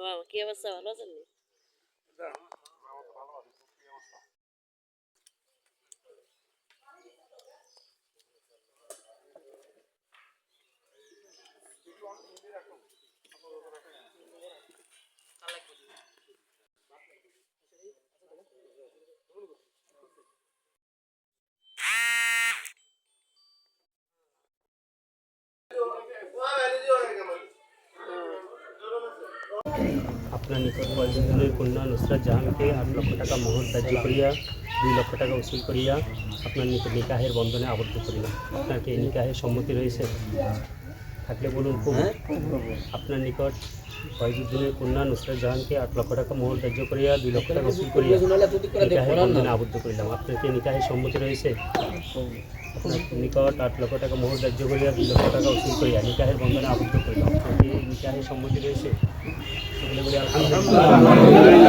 বাবা, কি অবস্থা ভালো আছেন আপনার নিকট কয়েকজনের কন্যা নুসরাত জাহানকে আট লক্ষ টাকা মোহর ধার্য করিয়া দুই লক্ষ টাকা উসুল করিয়া আপনার নিকট নিকাহের বন্ধনে আবদ্ধ করিলাম আপনার কি নিকাহের সম্মতি রয়েছে? থাকলে বলুন খুব আপনার নিকট কয়েকজনের কন্যা নুসরাত জাহানকে আট লক্ষ টাকা মোহর ধার্য করিয়া দুই লক্ষ টাকা উসুল করিয়া নিকাহের বন্ধনে আবদ্ধ করিলাম। আপনার কি নিকাহের সম্মতি রয়েছে? আপনার নিকট আট লক্ষ টাকা মোহর ধার্য করিয়া দুই লক্ষ টাকা উসুল করিয়া নিকাহের বন্ধনে আবদ্ধ করিলাম। কি সম্মতি রয়েছে। সেগুলো বলি আলহামদুলিল্লাহ